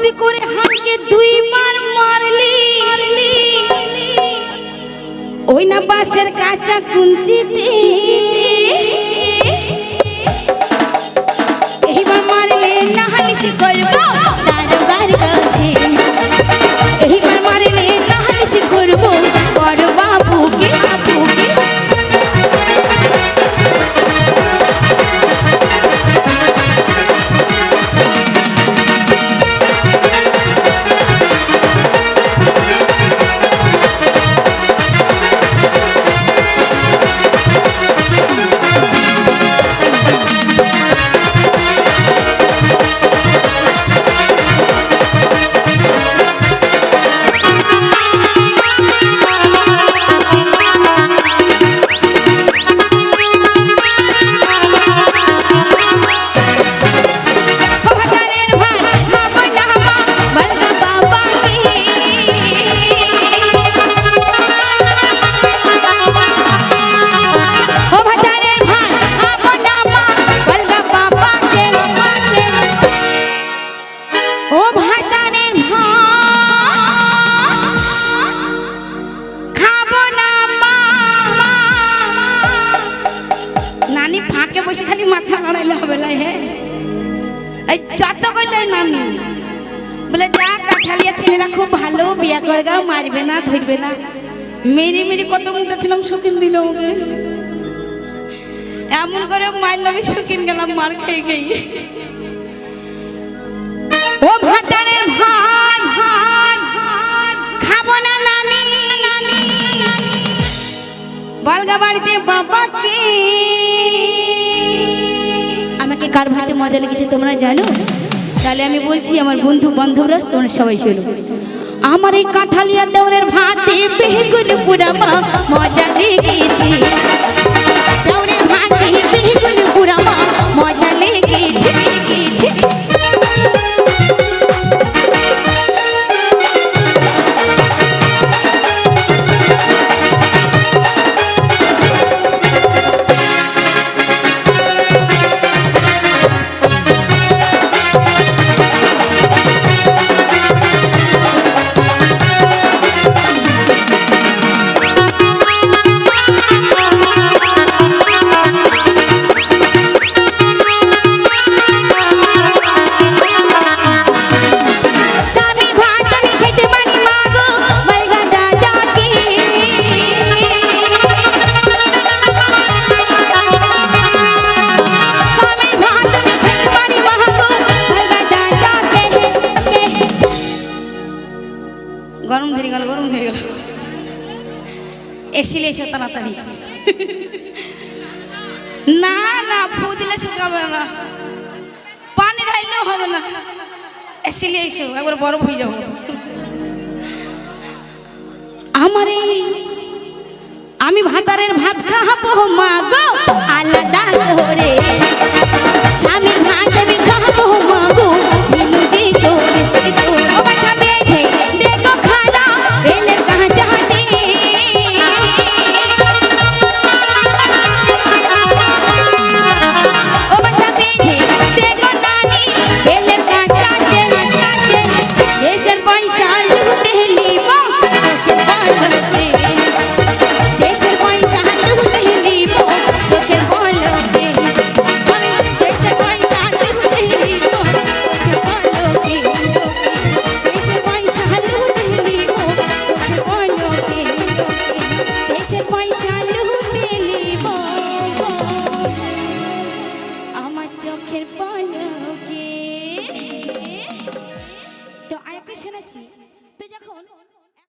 চুক্তি করে হামকে দুইবার মারলি। ওই না বাসের কাঁচা কুঞ্চিতে। এই যত কইলে নানি। বলে, যা কাঠালিয়া ছেলেরা খুব ভালো, বিয়া করে গাও মারবে না, ধরবে না। মেরি মেরি কত মুখটা ছিলাম, শৌখিন দিল এমন করে মারল আমি গেলাম, মার খেয়ে খেয়ে। ও ভাতারের ভাত ভাত কার ভাতে মজা লেগেছে তোমরা জানো? তাহলে আমি বলছি, আমার বন্ধু বান্ধবরা, তোমরা সবাই চলো। আমার এই কাঁঠালিয়া দেওয়ার ভাতে বেগুন পুরা মজা লেগেছে। এসিলে এসো তাড়াতাড়ি। না না, ফু দিলে শুকাবে না। পানি ঢাইলেও হবে না। এসিলে এসো, একবার বরফ হয়ে যাব। আমার এই আমি ভাতারের ভাত খাহাবো মা গো, আলাদা ধরে স্বামী